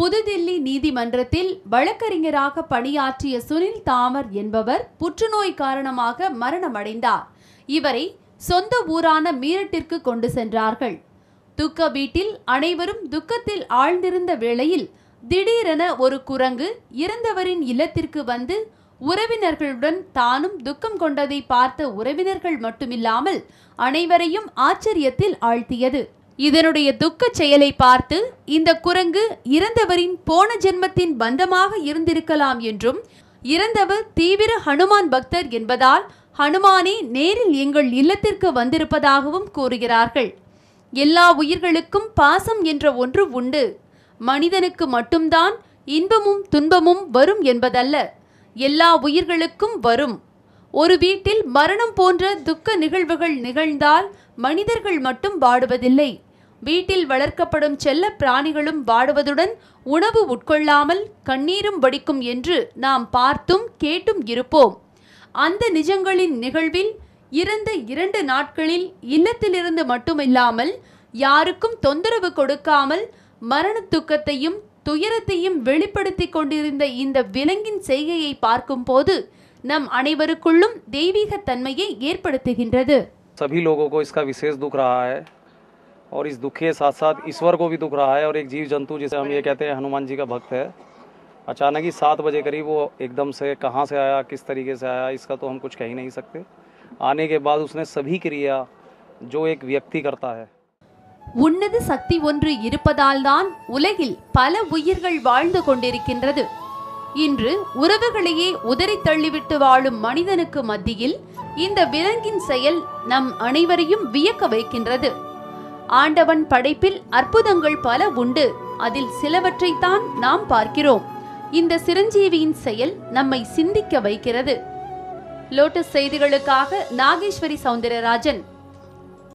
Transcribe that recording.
புதுதில்லி நீதிமன்றத்தில் வழக்கறிஞராக பணியாற்றிய சுனில் தாமர் என்பவர் புற்றுநோய் காரணமாக மரணமடைந்தார். இவரை சொந்த ஊரான மீரட்டிற்கு கொண்டு சென்றார்கள். துக்க வீட்டில் அனைவரும் துக்கத்தில் ஆழ்ந்திருந்த வேளையில் திடீரென ஒரு குரங்கு இறந்தவரின் இல்லத்திற்கு வந்து உறவினர்களுடன் தானும் துக்கம் கொண்டதை பார்த்த உறவினர்கள் மட்டுமில்லாமல் அனைவரையும் ஆச்சரியத்தில் ஆழ்த்தியது. இதனுடைய துக்க செயலை பார்த்து இந்த குரங்கு இறந்தவரின் போன ஜென்மத்தின் பந்தமாக இருந்திருக்கலாம் என்றும் இறந்தவர் தீவிர ஹனுமான் பக்தர் என்பதால் ஹனுமானே நேரில் எங்கள் இல்லத்திற்கு வந்திருப்பதாகவும் கூறுகிறார்கள். எல்லா உயிர்களுக்கும் பாசம் என்ற ஒன்று உண்டு. மனிதனுக்கு மட்டும்தான் இன்பமும் துன்பமும் வரும் என்பதல்ல. எல்லா உயிர்களுக்கும் வரும். ஒரு வீட்டில் மரணம் போன்ற துக்க நிகழ்வுகள் நிகழ்ந்தால் மனிதர்கள் மட்டும் வாடுவதில்லை. வீட்டில் வளர்க்கப்படும் செல்ல பிராணிகளும் வாடுவதுடன் உணவு உட்கொள்ளாமல் கண்ணீரும் வடிக்கும் என்று நாம் பார்த்தும் கேட்டும் இருப்போம். அந்த நிஜங்களின் நிகழ்வில் இறந்த இரண்டு நாட்களில் இல்லத்திலிருந்து மட்டுமில்லாமல் யாருக்கும் தொந்தரவு கொடுக்காமல் மரண துக்கத்தையும் துயரத்தையும் வெளிப்படுத்தி கொண்டிருந்த இந்த விலங்கின் செய்கையை பார்க்கும்போது நம் அனைவருக்குள்ளும் தெய்வீக தன்மையை ஏற்படுத்துகின்றது सभी लोगों को इसका विशेष दुख रहा है और इस दुख के साथ साथ ईश्वर को भी दुख रहा है और एक जीव जंतु जिसे हम ये कहते हैं हनुमान जी का भक्त है अचानक ही सात बजे करीब वो एकदम से कहाँ से आया किस तरीके से आया इसका तो हम कुछ कह ही नहीं सकते आने के बाद उसने सभी क्रिया जो एक व्यक्ति करता है உன்னத சக்தி ஒன்று இருப்பதால்தான் உலகில் பல உயிர்கள் வாழ்ந்து கொண்டிருக்கின்றது இன்று உறவுகளையே உதறி தள்ளிவிட்டு வாழும் மனிதனுக்கு மத்தியில் இந்த விலங்கின் செயல் நம் அனைவரையும் வியக்க வைக்கின்றது. ஆண்டவன் படைப்பில் அற்புதங்கள் பல உண்டு. அதில் சிலவற்றைத்தான் நாம் பார்க்கிறோம். இந்த சிரஞ்சீவியின் செயல் நம்மை சிந்திக்க வைக்கிறது. லோட்டஸ் செய்திகளுக்காக நாகேஸ்வரி சௌந்தரராஜன்